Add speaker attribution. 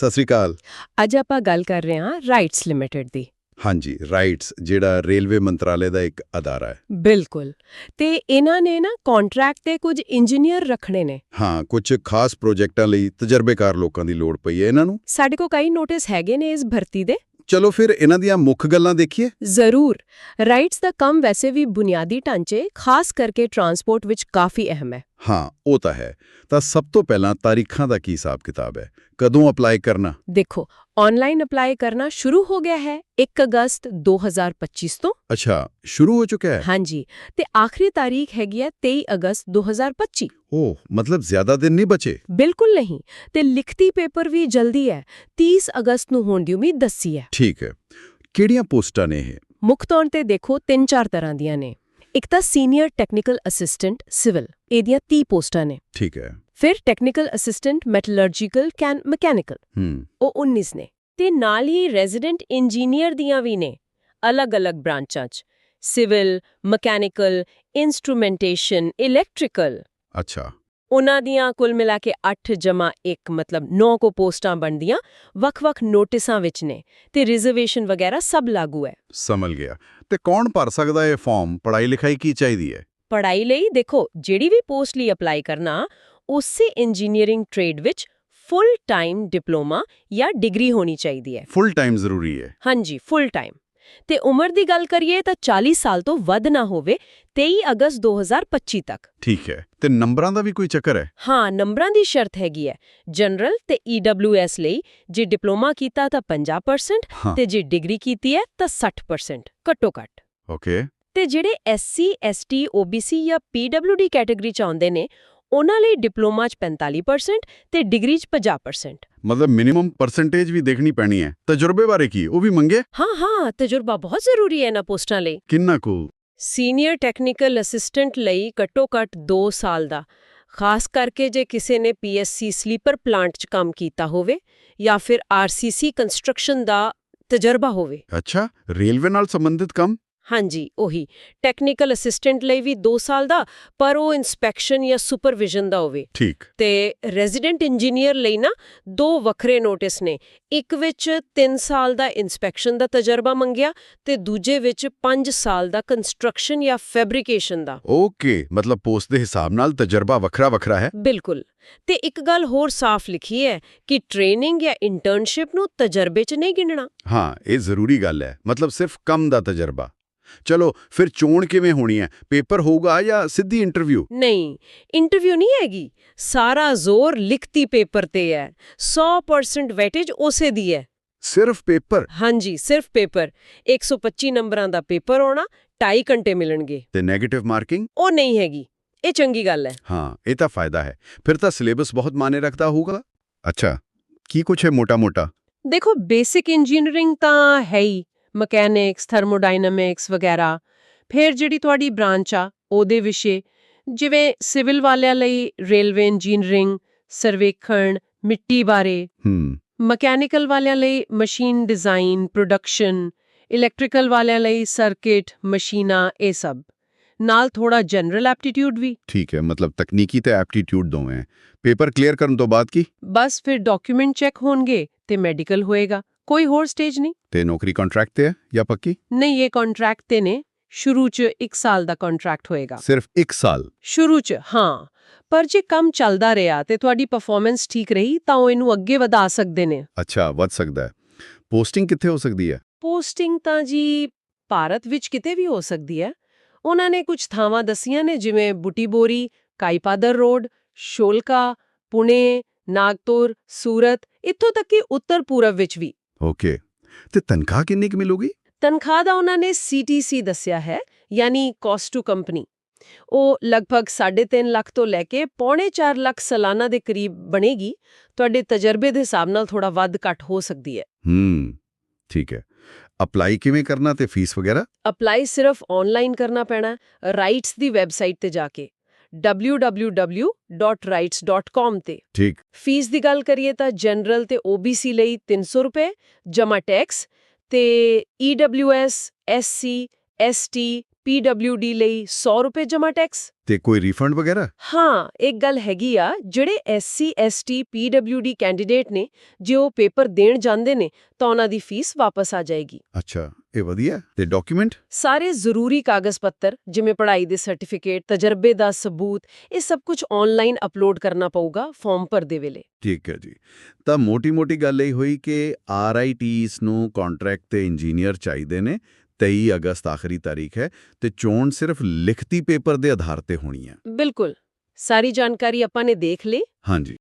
Speaker 1: ਸਤਿ ਸ੍ਰੀ ਅਕਾਲ।
Speaker 2: ਅੱਜ ਆਪਾਂ ਗੱਲ ਕਰ ਰਹੇ ਹਾਂ ਰਾਈਟਸ ਲਿਮਿਟਿਡ ਦੀ।
Speaker 1: ਹਾਂਜੀ ਰਾਈਟਸ ਜਿਹੜਾ ਰੇਲਵੇ ਮੰਤਰਾਲੇ ਦਾ ਇੱਕ ਅਦਾਰਾ ਹੈ।
Speaker 2: ਬਿਲਕੁਲ। ਤੇ ਇਹਨਾਂ ਨੇ ਨਾ ਕੰਟਰੈਕਟ ਤੇ ਕੁਝ ਇੰਜੀਨੀਅਰ ਰੱਖਣੇ ਨੇ।
Speaker 1: ਹਾਂ ਕੁਝ ਖਾਸ ਪ੍ਰੋਜੈਕਟਾਂ ਲਈ ਤਜਰਬੇਕਾਰ ਲੋਕਾਂ ਦੀ ਲੋੜ ਪਈ ਹੈ ਇਹਨਾਂ ਨੂੰ।
Speaker 2: ਸਾਡੇ ਕੋਲ ਕਈ ਨੋਟਿਸ ਹੈਗੇ ਨੇ ਇਸ ਭਰਤੀ ਦੇ।
Speaker 1: ਚਲੋ ਫਿਰ ਇਹਨਾਂ ਦੀਆਂ ਮੁੱਖ ਗੱਲਾਂ ਦੇਖੀਏ।
Speaker 2: ਜ਼ਰੂਰ। ਰਾਈਟਸ ਦਾ ਕੰਮ ਵੈਸੇ ਵੀ ਬੁਨਿਆਦੀ ਢਾਂਚੇ ਖਾਸ ਕਰਕੇ ਟਰਾਂਸਪੋਰਟ ਵਿੱਚ ਕਾਫੀ ਅਹਿਮ ਹੈ।
Speaker 1: ਹਾਂ ਉਹ ਤਾਂ ਹੈ। ਤਾਂ ਸਭ ਤੋਂ ਪਹਿਲਾਂ ਤਾਰੀਖਾਂ ਦਾ ਕੀ ਹਿਸਾਬ ਕਿਤਾਬ ਹੈ? ਕਦੋਂ ਅਪਲਾਈ ਕਰਨਾ?
Speaker 2: ਦੇਖੋ ਆਨਲਾਈਨ ਅਪਲਾਈ ਕਰਨਾ ਸ਼ੁਰੂ ਹੋ ਗਿਆ ਹੈ 1 ਅਗਸਤ 2025 ਤੋਂ।
Speaker 1: ਅੱਛਾ ਸ਼ੁਰੂ ਹੋ ਚੁੱਕਾ ਹੈ?
Speaker 2: ਹਾਂਜੀ ਤੇ ਆਖਰੀ ਤਾਰੀਖ ਹੈਗੀ ਹੈ 23 ਅਗਸਤ 2025
Speaker 1: ਓਹ ਮਤਲਬ ਜ਼ਿਆਦਾ ਦਿਨ ਨਹੀਂ ਬਚੇ?
Speaker 2: ਬਿਲਕੁਲ ਨਹੀਂ ਤੇ ਲਿਖਤੀ ਪੇਪਰ ਵੀ ਜਲਦੀ ਹੈ 30 ਅਗਸਤ ਨੂੰ ਹੋਣ ਦੀ ਉਮੀਦ ਦੱਸੀ ਹੈ।
Speaker 1: ਠੀਕ ਹੈ। ਕਿਹੜੀਆਂ ਪੋਸਟਾਂ ਨੇ ਇਹ?
Speaker 2: ਮੁੱਖ ਤੌਰ ਤੇ ਦੇਖੋ ਤਿੰਨ ਚਾਰ ਤਰ੍ਹਾਂ ਦੀਆਂ ਨੇ। ਇੱਕ ਤਾਂ ਸੀਨੀਅਰ ਟੈਕਨੀਕਲ ਅਸਿਸਟੈਂਟ ਸਿਵਲ ਇਹਦੀਆਂ 30 ਪੋਸਟਾਂ ਨੇ।
Speaker 1: ਠੀਕ ਹੈ।
Speaker 2: ਫਿਰ technical assistant metallurgical can mechanical
Speaker 1: ਹੂੰ।
Speaker 2: ਉਹ 19 ਨੇ। ਤੇ ਨਾਲ ਹੀ ਰੈਜ਼ੀਡੈਂਟ ਇੰਜੀਨੀਅਰ ਦੀਆਂ ਵੀ ਨੇ ਅਲੱਗ-ਅਲੱਗ ਬ੍ਰਾਂਚਾਂ 'ਚ। ਸਿਵਲ ਮਕੈਨੀਕਲ ਇਨਸਟਰੂਮੈਂਟੇਸ਼ਨ ਇਲੈਕਟ੍ਰੀਕਲ
Speaker 1: ਅੱਛਾ।
Speaker 2: ਉਹਨਾਂ ਦੀਆਂ ਕੁੱਲ ਮਿਲਾ ਕੇ 8 ਜਮਾ 1 ਮਤਲਬ 9 ਕੋ ਪੋਸਟਾਂ ਬਣਦੀਆਂ ਵੱਖ-ਵੱਖ ਨੋਟਿਸਾਂ ਵਿੱਚ ਨੇ ਤੇ ਰਿਜ਼ਰਵੇਸ਼ਨ ਵਗੈਰਾ ਸਭ ਲਾਗੂ ਹੈ।
Speaker 1: ਸਮਝ ਗਿਆ। ਤੇ ਕੌਣ ਭਰ ਸਕਦਾ ਇਹ ਫਾਰਮ ਪੜ੍ਹਾਈ ਲਿਖਾਈ ਕੀ ਚਾਹੀਦੀ ਹੈ?
Speaker 2: ਪੜ੍ਹਾਈ ਲਈ ਦੇਖੋ ਜਿਹੜੀ ਵੀ ਪੋਸਟ ਲਈ ਅਪਲਾਈ ਕਰਨਾ ਉਸੇ ਇੰਜੀਨੀਅਰਿੰਗ ਟ੍ਰੇਡ ਵਿੱਚ ਫੁੱਲ ਟਾਈਮ ਡਿਪਲੋਮਾ ਜਾਂ ਡਿਗਰੀ ਹੋਣੀ ਚਾਹੀਦੀ ਹੈ।
Speaker 1: ਫੁੱਲ ਟਾਈਮ ਜ਼ਰੂਰੀ ਹੈ।
Speaker 2: ਹਾਂਜੀ ਫੁੱਲ ਟਾਈਮ ਤੇ ਉਮਰ ਦੀ ਗੱਲ ਕਰੀਏ ਤਾਂ 40 ਸਾਲ ਤੋਂ ਵੱਧ ਨਾ ਹੋਵੇ 23 ਅਗਸਤ 2025 ਤੱਕ।
Speaker 1: ਠੀਕ ਹੈ ਤੇ ਨੰਬਰਾਂ ਦਾ ਵੀ ਕੋਈ ਚੱਕਰ ਹੈ?
Speaker 2: ਹਾਂ ਨੰਬਰਾਂ ਦੀ ਸ਼ਰਤ ਹੈਗੀ ਹੈ। ਜਨਰਲ ਤੇ EWS ਲਈ ਜੇ ਡਿਪਲੋਮਾ ਕੀਤਾ ਤਾਂ 50%
Speaker 1: ਹਾਂ।
Speaker 2: ਤੇ ਜੇ ਡਿਗਰੀ ਕੀਤੀ ਹੈ ਤਾਂ 60% ਘੱਟੋ ਘੱਟ।
Speaker 1: ਓਕੇ
Speaker 2: ਤੇ ਜਿਹੜੇ SC ST OBC ਜਾਂ PWD ਕੈਟਾਗਰੀ ਚ ਆਉਂਦੇ ਨੇ ਉਹਨਾਂ ਲਈ ਡਿਪਲੋਮਾ ਚ 45% ਤੇ ਡਿਗਰੀ ਚ 50%
Speaker 1: ਮਤਲਬ ਮਿਨੀਮਮ ਪਰਸੈਂਟੇਜ ਵੀ ਦੇਖਣੀ ਪੈਣੀ ਹੈ। ਤਜਰਬੇ ਬਾਰੇ ਕੀ ਉਹ ਵੀ ਮੰਗੇ?
Speaker 2: ਹਾਂ ਹਾਂ ਤਜਰਬਾ ਬਹੁਤ ਜ਼ਰੂਰੀ ਹੈ ਇਹਨਾਂ ਪੋਸਟਾਂ ਲਈ।
Speaker 1: ਕਿੰਨਾ ਕੁ?
Speaker 2: ਸੀਨੀਅਰ ਟੈਕਨੀਕਲ ਅਸਿਸਟੈਂਟ ਲਈ ਘੱਟੋ ਘੱਟ 2 ਸਾਲ ਦਾ। ਖਾਸ ਕਰਕੇ ਜੇ ਕਿਸੇ ਨੇ ਪੀਐਸਸੀ ਸਲੀਪਰ ਪਲਾਂਟ 'ਚ ਕੰਮ ਕੀਤਾ ਹੋਵੇ ਜਾਂ ਫਿਰ ਆਰਸੀਸੀ ਕੰਸਟਰਕਸ਼ਨ ਦਾ ਤਜਰਬਾ ਹੋਵੇ।
Speaker 1: ਅੱਛਾ ਰੇਲਵੇ ਨਾਲ ਸੰਬੰਧਿਤ ਕੰਮ?
Speaker 2: ਹਾਂਜੀ ਉਹੀ। ਟੈਕਨੀਕਲ ਅਸਿਸਟੈਂਟ ਲਈ ਵੀ 2 ਸਾਲ ਦਾ ਪਰ ਉਹ ਇਨਸਪੈਕਸ਼ਨ ਜਾਂ ਸੁਪਰਵਿਜ਼ਨ ਦਾ ਹੋਵੇ।
Speaker 1: ਠੀਕ।
Speaker 2: ਤੇ ਰੈਜ਼ੀਡੈਂਟ ਇੰਜੀਨੀਅਰ ਲਈ ਨਾ ਦੋ ਵੱਖਰੇ ਨੋਟਿਸ ਨੇ। ਇੱਕ ਵਿੱਚ 3 ਸਾਲ ਦਾ ਇਨਸਪੈਕਸ਼ਨ ਦਾ ਤਜਰਬਾ ਮੰਗਿਆ ਤੇ ਦੂਜੇ ਵਿੱਚ 5 ਸਾਲ ਦਾ ਕੰਸਟਰਕਸ਼ਨ ਜਾਂ ਫੈਬਰੀਕੇਸ਼ਨ ਦਾ।
Speaker 1: ਓਕੇ ਮਤਲਬ ਪੋਸਟ ਦੇ ਹਿਸਾਬ ਨਾਲ ਤਜਰਬਾ ਵੱਖਰਾ ਵੱਖਰਾ ਹੈ।
Speaker 2: ਬਿਲਕੁਲ। ਤੇ ਇੱਕ ਗੱਲ ਹੋਰ ਸਾਫ਼ ਲਿਖੀ ਹੈ ਕਿ ਟ੍ਰੇਨਿੰਗ ਜਾਂ ਇੰਟਰਨਸ਼ਿਪ ਨੂੰ ਤਜਰਬੇ 'ਚ ਨਹੀਂ ਗਿਣਨਾ
Speaker 1: ਹਾਂ ਇਹ ਜ਼ਰੂਰੀ ਗੱਲ ਹੈ। ਮਤਲਬ ਸਿਰਫ ਕੰਮ ਦਾ ਤਜਰਬਾ। ਚਲੋ ਫਿਰ ਚੋਣ ਕਿਵੇਂ ਹੋਣੀ ਹੈ? ਪੇਪਰ ਹੋਊਗਾ ਜਾਂ ਸਿੱਧੀ ਇੰਟਰਵਿਊ
Speaker 2: ਨਹੀਂ ਇੰਟਰਵਿਊ ਨਹੀਂ ਹੈਗੀ। ਸਾਰਾ ਜ਼ੋਰ ਲਿਖਤੀ ਪੇਪਰ ਤੇ ਹੈ। 100% ਵੈਟੇਜ ਉਸੇ ਦੀ ਹੈ।
Speaker 1: ਸਿਰਫ ਪੇਪਰ?
Speaker 2: ਹਾਂਜੀ ਸਿਰਫ ਪੇਪਰ। 125 ਨੰਬਰਾਂ ਦਾ ਪੇਪਰ ਹੋਣਾ 2.5 ਘੰਟੇ ਮਿਲਣਗੇ।
Speaker 1: ਤੇ 네ਗੇਟਿਵ ਮਾਰਕਿੰਗ
Speaker 2: ਉਹ ਨਹੀਂ ਹੈਗੀ। ਇਹ ਚੰਗੀ ਗੱਲ ਹੈ।
Speaker 1: ਹਾਂ ਇਹ ਤਾਂ ਫਾਇਦਾ ਹੈ। ਫਿਰ ਤਾਂ ਸਿਲੇਬਸ ਬਹੁਤ ਮਾਨੇ ਰੱਖਦਾ ਹੋਊਗਾ। ਅੱਛਾ ਕੀ ਕੁਛ ਹੈ ਮੋਟਾ-ਮੋਟਾ?
Speaker 2: ਦੇਖੋ ਬੇਸਿਕ ਇੰਜੀਨੀਅਰਿੰਗ ਤਾਂ ਹੈ ਹੀ। ਮਕੈਨਿਕਸ ਥਰਮੋਡਾਇਨਾਮਿਕਸ ਵਗੈਰਾ। ਫਿਰ ਜਿਹੜੀ ਤੁਹਾਡੀ ਬ੍ਰਾਂਚ ਆ ਉਹਦੇ ਵਿਸ਼ੇ ਜਿਵੇਂ ਸਿਵਲ ਵਾਲਿਆਂ ਲਈ ਰੇਲਵੇ ਇੰਜੀਨੀਅਰਿੰਗ ਸਰਵੇਖਣ ਮਿੱਟੀ ਬਾਰੇ।
Speaker 1: ਹੂੰ।
Speaker 2: ਮਕੈਨੀਕਲ ਵਾਲਿਆਂ ਲਈ ਮਸ਼ੀਨ ਡਿਜ਼ਾਈਨ ਪ੍ਰੋਡਕਸ਼ਨ ਇਲੈਕਟ੍ਰੀਕਲ ਵਾਲਿਆਂ ਲਈ ਸਰਕਟ ਮਸ਼ੀਨਾਂ ਇਹ ਸਭ। ਨਾਲ ਥੋੜਾ ਜਨਰਲ ਐਪਟੀਟਿਊਡ ਵੀ।
Speaker 1: ਠੀਕ ਹੈ ਮਤਲਬ ਤਕਨੀਕੀ ਤੇ ਐਪਟੀਟਿਊਡ ਦੋਵੇਂ। ਪੇਪਰ ਕਲੀਅਰ ਕਰਨ ਤੋਂ ਬਾਅਦ ਕੀ?
Speaker 2: ਬਸ ਫਿਰ ਡਾਕੂਮੈਂਟ ਚੈੱਕ ਹੋਣਗੇ ਤੇ ਮੈਡੀਕਲ ਹੋਏਗਾ। ਕੋਈ ਹੋਰ ਸਟੇਜ ਨਹੀਂ?
Speaker 1: ਤੇ ਨੌਕਰੀ ਕੰਟਰੈਕਟ ਤੇ ਹੈ ਜਾਂ ਪੱਕੀ?
Speaker 2: ਨਹੀਂ ਇਹ ਕੰਟਰੈਕਟ ਤੇ ਨੇ। ਸ਼ੁਰੂ 'ਚ 1 ਸਾਲ ਦਾ ਕੰਟਰੈਕਟ ਹੋਏਗਾ।
Speaker 1: ਸਿਰਫ 1 ਸਾਲ?
Speaker 2: ਸ਼ੁਰੂ 'ਚ ਹਾਂ। ਪਰ ਜੇ ਕੰਮ ਚੱਲਦਾ ਰਿਹਾ ਤੇ ਤੁਹਾਡੀ ਪਰਫਾਰਮੈਂਸ ਠੀਕ ਰਹੀ ਤਾਂ ਉਹ ਇਹਨੂੰ ਅੱਗੇ ਵਧਾ ਸਕਦੇ ਨੇ।
Speaker 1: ਅੱਛਾ ਵੱਧ ਸਕਦਾ ਹੈ। ਪੋਸਟਿੰਗ ਕਿੱਥੇ ਹੋ ਸਕਦੀ ਹੈ?
Speaker 2: ਪੋਸਟਿੰਗ ਤਾਂ ਜੀ ਭਾਰਤ ਵਿੱਚ ਕਿਤੇ ਵੀ ਹੋ ਸਕਦੀ ਹੈ। ਉਹਨਾਂ ਨੇ ਕੁਝ ਥਾਵਾਂ ਦਸੀਆਂ ਨੇ ਜਿਵੇਂ ਬੁਟੀਬੋਰੀ ਕਾਈਪਾਦਰ ਰੋਡ ਸ਼ੋਲਕਾ ਪੁਣੇ ਨਾਗਪੁਰ ਸੂਰਤ ਇੱਥੋਂ ਤੱਕ ਕਿ ਉੱਤਰ ਪੂਰਬ ਵਿੱਚ ਵੀ।
Speaker 1: ਓਕੇ ਤੇ ਤਨਖਾਹ ਕਿੰਨੀ ਕੁ ਮਿਲੂਗੀ?
Speaker 2: ਤਨਖਾਹ ਦਾ ਉਹਨਾਂ ਨੇ ਸੀਟੀਸੀ ਦੱਸਿਆ ਹੈ ਯਾਨੀ ਕਾਸਟ ਟੂ ਕੰਪਨੀ ਉਹ ਲਗਭਗ 3.5 ਲੱਖ ਤੋਂ ਲੈ ਕੇ ਪੌਣੇ 4 ਲੱਖ ਸਾਲਾਨਾ ਦੇ ਕਰੀਬ ਬਣੇਗੀ। ਤੁਹਾਡੇ ਤਜਰਬੇ ਦੇ ਹਿਸਾਬ ਨਾਲ ਥੋੜਾ ਵੱਧ ਘੱਟ ਹੋ ਸਕਦੀ ਹੈ।
Speaker 1: ਹੂੰ ਠੀਕ ਹੈ। ਅਪਲਾਈ ਕਿਵੇਂ ਕਰਨਾ ਤੇ ਫੀਸ ਵਗੈਰਾ?
Speaker 2: ਅਪਲਾਈ ਸਿਰਫ ਆਨਲਾਈਨ ਕਰਨਾ ਪੈਣਾ ਰਾਈਟਸ ਦੀ ਵੈਬਸਾਈਟ ਤੇ ਜਾ ਕੇ। www.rights.com ਤੇ।
Speaker 1: ਠੀਕ।
Speaker 2: ਫੀਸ ਦੀ ਗੱਲ ਕਰੀਏ ਤਾਂ ਜਨਰਲ ਤੇ OBC ਲਈ 300 ਰੁਪਏ ਜਮਾ ਟੈਕਸ ਤੇ EWS SC ST PWD ਲਈ 100 ਰੁਪਏ ਜਮ੍ਹਾਂ ਟੈਕਸ
Speaker 1: ਤੇ ਕੋਈ ਰੀਫੰਡ ਵਗੈਰਾ?
Speaker 2: ਹਾਂ ਇੱਕ ਗੱਲ ਹੈਗੀ ਆ ਜਿਹੜੇ SC ST PWD ਕੈਂਡੀਡੇਟ ਨੇ ਜੇ ਉਹ ਪੇਪਰ ਦੇਣ ਜਾਂਦੇ ਨੇ ਤਾਂ ਉਹਨਾਂ ਦੀ ਫੀਸ ਵਾਪਸ ਆ ਜਾਏਗੀ।
Speaker 1: ਅੱਛਾ। ਇਹ ਵਧੀਆ ਤੇ ਡਾਕੂਮੈਂਟ
Speaker 2: ਸਾਰੇ ਜ਼ਰੂਰੀ ਕਾਗਜ਼ ਪੱਤਰ ਜਿਵੇਂ ਪੜ੍ਹਾਈ ਦੇ ਸਰਟੀਫਿਕੇਟ ਤਜਰਬੇ ਦਾ ਸਬੂਤ ਇਹ ਸਭ ਕੁਝ ਆਨਲਾਈਨ ਅਪਲੋਡ ਕਰਨਾ ਪਊਗਾ ਫਾਰਮ ਭਰਦੇ ਵੇਲੇ।
Speaker 1: ਠੀਕ ਹੈ ਜੀ। ਤਾਂ ਮੋਟੀ-ਮੋਟੀ ਗੱਲ ਇਹ ਹੋਈ ਕਿ ਆਰਆਈਟੀਸ ਨੂੰ ਕੰਟਰੈਕਟ ਤੇ ਇੰਜੀਨੀਅਰ ਚਾਹੀਦੇ ਨੇ 23 ਅਗਸਤ ਆਖਰੀ ਤਾਰੀਖ ਹੈ ਤੇ ਚੋਣ ਸਿਰਫ ਲਿਖਤੀ ਪੇਪਰ ਦੇ ਆਧਾਰ ਤੇ ਹੋਣੀ ਹੈ।
Speaker 2: ਬਿਲਕੁਲ। ਸਾਰੀ ਜਾਣਕਾਰੀ ਆਪਾਂ ਨੇ ਦੇਖ ਲਈ।
Speaker 1: ਹਾਂਜੀ।